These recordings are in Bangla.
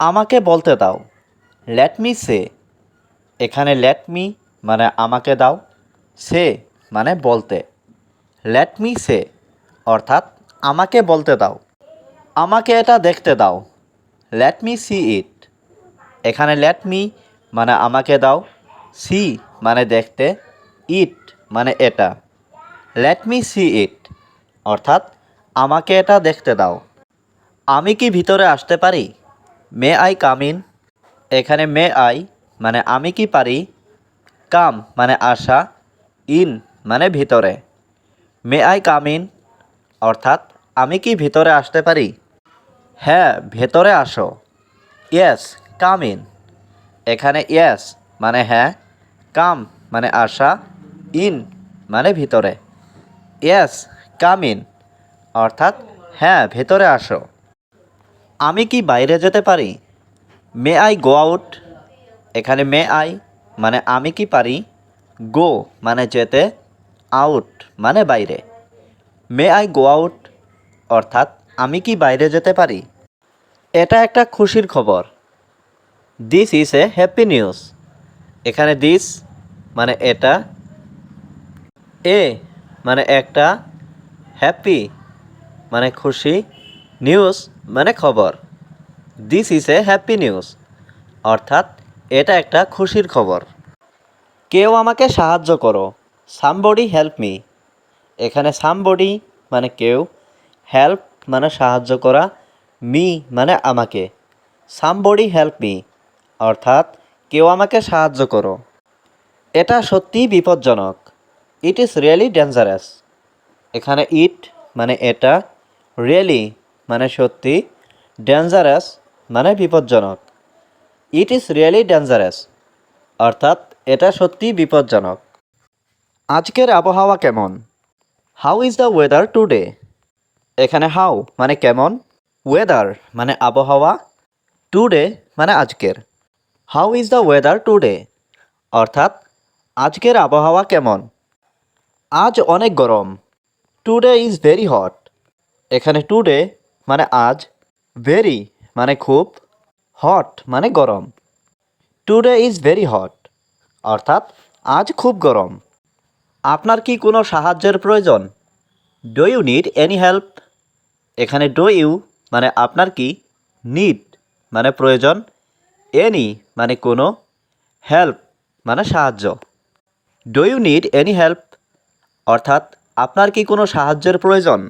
আমাকে বলতে দাও। লেট মি সে এখানে লেট মি মানে আমাকে দাও, সে মানে বলতে। লেট মি সে অর্থাৎ আমাকে বলতে দাও। আমাকে এটা দেখতে দাও। লেট মি সি ইট এখানে লেট মি মানে আমাকে দাও সি মানে দেখতে ইট মানে এটা। লেট মি সি ইট অর্থাৎ আমাকে এটা দেখতে দাও। আমি কি ভিতরে আসতে পারি? May I come in? এখানে মে আই মানে আমি কি পারি? কাম মানে আসা, ইন মানে ভিতরে। May I come in? অর্থাৎ আমি কি ভিতরে আসতে পারি? হ্যাঁ ভেতরে আসো। Yes, come in. এখানে ইয়েস মানে হ্যাঁ কাম মানে আসা, ইন মানে ভিতরে। Yes, come in. অর্থাৎ হ্যাঁ ভেতরে আসো। আমি কি বাইরে যেতে পারি? May I go out? এখানে মে আই মানে আমি কি পারি? গো মানে যেতে, আউট মানে বাইরে। মে আই গো আউট অর্থাৎ আমি কি বাইরে যেতে পারি? এটা একটা খুশির খবর। This is a happy news এখানে দিস মানে এটা, এ মানে একটা হ্যাপি মানে খুশি নিউজ মানে খবর। This is a happy news অর্থাৎ এটা একটা খুশির খবর। কেউ আমাকে সাহায্য করো। সামবডি হেল্প মি এখানে সামবডি মানে কেউ। হেল্প মানে সাহায্য করা। মি মানে আমাকে। সামবডি হেল্প মি অর্থাৎ কেউ আমাকে সাহায্য করো। এটা সত্যিই বিপজ্জনক। ইট ইজ রিয়েলি ডেঞ্জারাস এখানে ইট মানে এটা। রিয়েলি মানে সত্যি ডেঞ্জারাস মানে বিপজ্জনক। ইট ইজ রিয়েলি ডেঞ্জারাস অর্থাৎ এটা সত্যিই বিপজ্জনক। আজকের আবহাওয়া কেমন? How is the weather today এখানে হাউ মানে কেমন? ওয়েদার মানে আবহাওয়া। টুডে মানে আজকের। How is the weather today অর্থাৎ, আজকের আবহাওয়া কেমন? আজ অনেক গরম। টুডে ইজ ভেরি হট এখানে টুডে মানে আজ ভেরি মানে খুব হট মানে গরম। টুডে ইজ ভেরি হট অর্থাৎ আজ খুব গরম। আপনার কি কোনো সাহায্যের প্রয়োজন? Do you need any help এখানে ডো ইউ মানে আপনার কি নিড মানে প্রয়োজন। এনি মানে কোনো হেল্প মানে সাহায্য। Do you need any help অর্থাৎ আপনার কি কোনো সাহায্যের প্রয়োজন?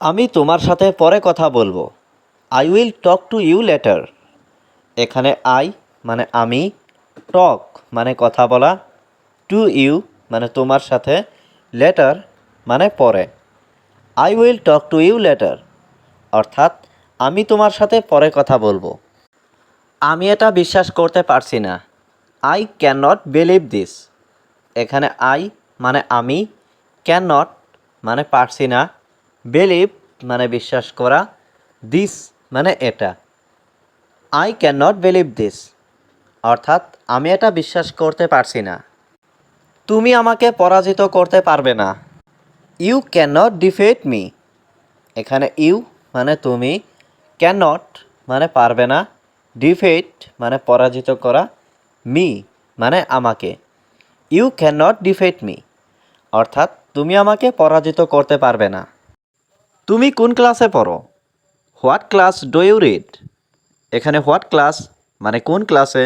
আমি তোমার সাথে পরে কথা বলব। I will talk to you later এখানে আই মানে আমি টক মানে কথা বলা টু ইউ মানে তোমার সাথে লেটার মানে পরে। I will talk to you later অর্থাৎ আমি তোমার সাথে পরে কথা বলব। আমি এটা বিশ্বাস করতে পারছি না। I can not believe this এখানে আই মানে আমি ক্যান নট মানে পারছি না। বিলিভ মানে বিশ্বাস করা দিস মানে এটা। I can not believe this অর্থাৎ, আমি এটা বিশ্বাস করতে পারছি না। তুমি আমাকে পরাজিত করতে পারবে না। You can not defeat me এখানে ইউ মানে তুমি। ক্যান নট মানে পারবে না। ডিফেট মানে পরাজিত করা। মি মানে আমাকে। You can not defeat me অর্থাৎ, তুমি আমাকে পরাজিত করতে পারবে না। তুমি কোন ক্লাসে পড়ো? What class do you read এখানে হোয়াট ক্লাস মানে কোন ক্লাসে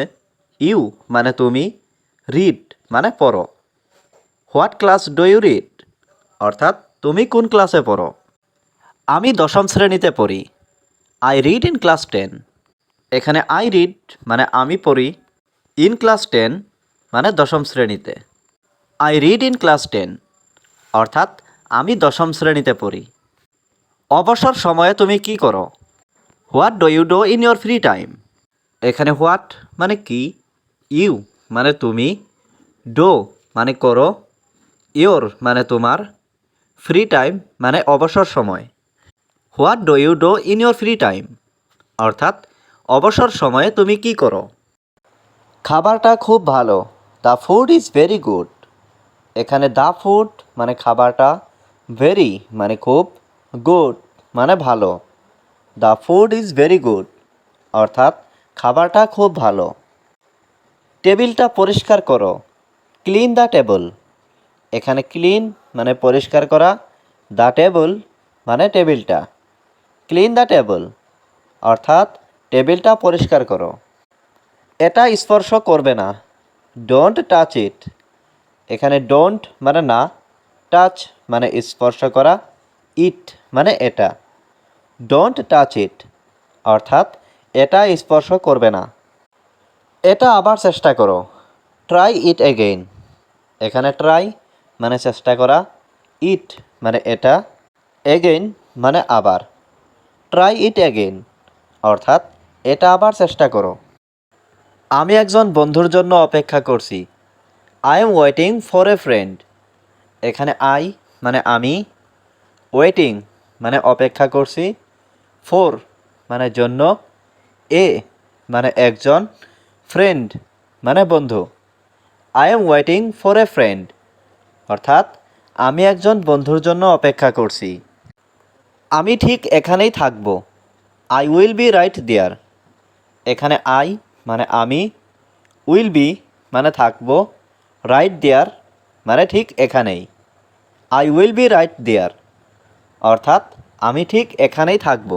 ইউ মানে তুমি রিড মানে পড়ো। What class do you read অর্থাৎ তুমি কোন ক্লাসে পড়ো? আমি দশম শ্রেণীতে পড়ি। I read in class ten এখানে আই রিড মানে আমি পড়ি ইন ক্লাস টেন মানে দশম শ্রেণীতে। I read in class ten অর্থাৎ আমি দশম শ্রেণীতে পড়ি। অবসর সময়ে তুমি কি করো? What do you do in your free time এখানে হোয়াট মানে কি? ইউ মানে তুমি। ডো মানে করো। ইয়োর মানে তোমার। ফ্রি টাইম মানে অবসর সময়। What do you do in your free time অর্থাৎ, অবসর সময়ে তুমি কি করো? খাবারটা খুব ভালো। The food is very good এখানে দ্য ফুড মানে খাবারটা। ভেরি মানে খুব গুড মানে ভালো। The food is very good, অর্থাৎ খাবারটা খুব ভালো। টেবিলটা পরিষ্কার করো। Clean the table. এখানে ক্লিন মানে পরিষ্কার করা। দ্য টেবল মানে টেবিলটা। ক্লিন দ্য টেবল, অর্থাৎ টেবিলটা পরিষ্কার করো। এটা স্পর্শ করবে না। ডোন্ট টাচ ইট এখানে ডোন্ট মানে না টাচ মানে স্পর্শ করা। ইট মানে এটা। ডোন্ট টাচ ইট অর্থাৎ এটা স্পর্শ করবে না। এটা আবার চেষ্টা করো। ট্রাই ইট এগেইন এখানে ট্রাই মানে চেষ্টা করা। ইট মানে এটা। এগেইন মানে আবার। ট্রাই ইট এগেইন অর্থাৎ এটা আবার চেষ্টা করো। আমি একজন বন্ধুর জন্য অপেক্ষা করছি। I am waiting for a friend এখানে আই মানে আমি। ওয়েটিং মানে অপেক্ষা করছি ফোর মানে জন্য, এ মানে একজন ফ্রেন্ড মানে বন্ধু। I am waiting for a friend অর্থাৎ আমি একজন বন্ধুর জন্য অপেক্ষা করছি। আমি ঠিক এখানেই থাকব। I will be right there এখানে আই মানে আমি উইল বি মানে থাকব। রাইট দেয়ার মানে ঠিক এখানেই। I will be right there অর্থাৎ আমি ঠিক এখানেই থাকব।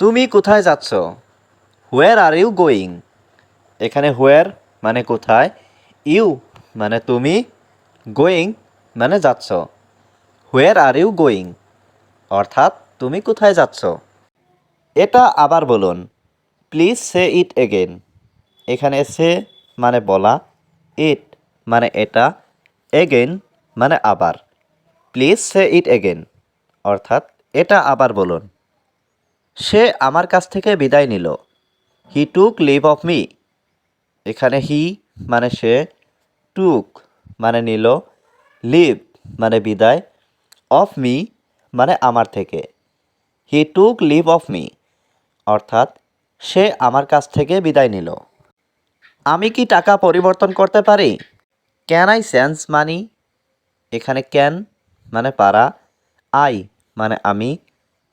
তুমি কোথায় যাচ্ছ? হোয়ার আর ইউ গোয়িং এখানে হোয়ার মানে কোথায় ইউ মানে তুমি গোয়িং মানে যাচ্ছ। হোয়ার আর ইউ গোয়িং অর্থাৎ তুমি কোথায় যাচ্ছ? এটা আবার বলুন। প্লিজ সে ইট এগেন এখানে সে মানে বলা ইট মানে এটা এগেন মানে আবার। প্লিজ সে ইট এগেন অর্থাৎ এটা আবার বলুন। সে আমার কাছ থেকে বিদায় নিল। He took leave of me এখানে হি মানে সে টুক মানে নিল। লিভ মানে বিদায়। অফ মি মানে আমার থেকে। He took leave of me অর্থাৎ সে আমার কাছ থেকে বিদায় নিল। আমি কি টাকা পরিবর্তন করতে পারি? ক্যান আই সেন্স মানি এখানে ক্যান মানে পারা। আই মানে আমি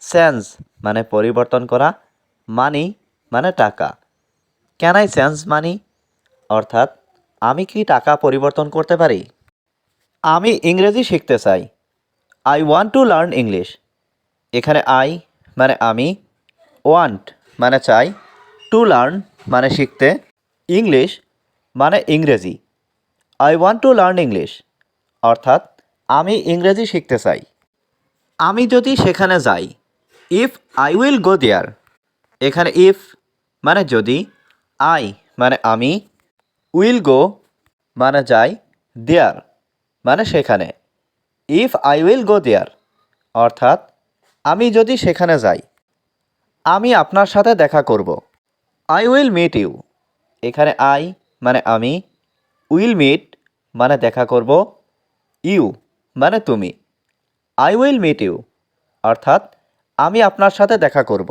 সেন্স মানে পরিবর্তন করা মানি মানে টাকা। ক্যান আই সেন্স মানি অর্থাৎ, আমি কি টাকা পরিবর্তন করতে পারি? আমি ইংরেজি শিখতে চাই। I want to learn English এখানে আই মানে আমি ওয়ান্ট মানে চাই। টু লার্ন মানে শিখতে। ইংলিশ মানে ইংরেজি। I want to learn English অর্থাৎ, আমি ইংরেজি শিখতে চাই। আমি যদি সেখানে যাই if I will go there এখানে ইফ মানে যদি আই মানে আমি উইল গো মানে যাই দেয়ার মানে সেখানে। If I will go there অর্থাৎ আমি যদি সেখানে যাই, আমি আপনার সাথে দেখা করব। আই উইল মিট ইউ এখানে আই মানে আমি উইল মিট মানে দেখা করব ইউ মানে তুমি। I will meet you. অর্থাৎ আমি আপনার সাথে দেখা করব।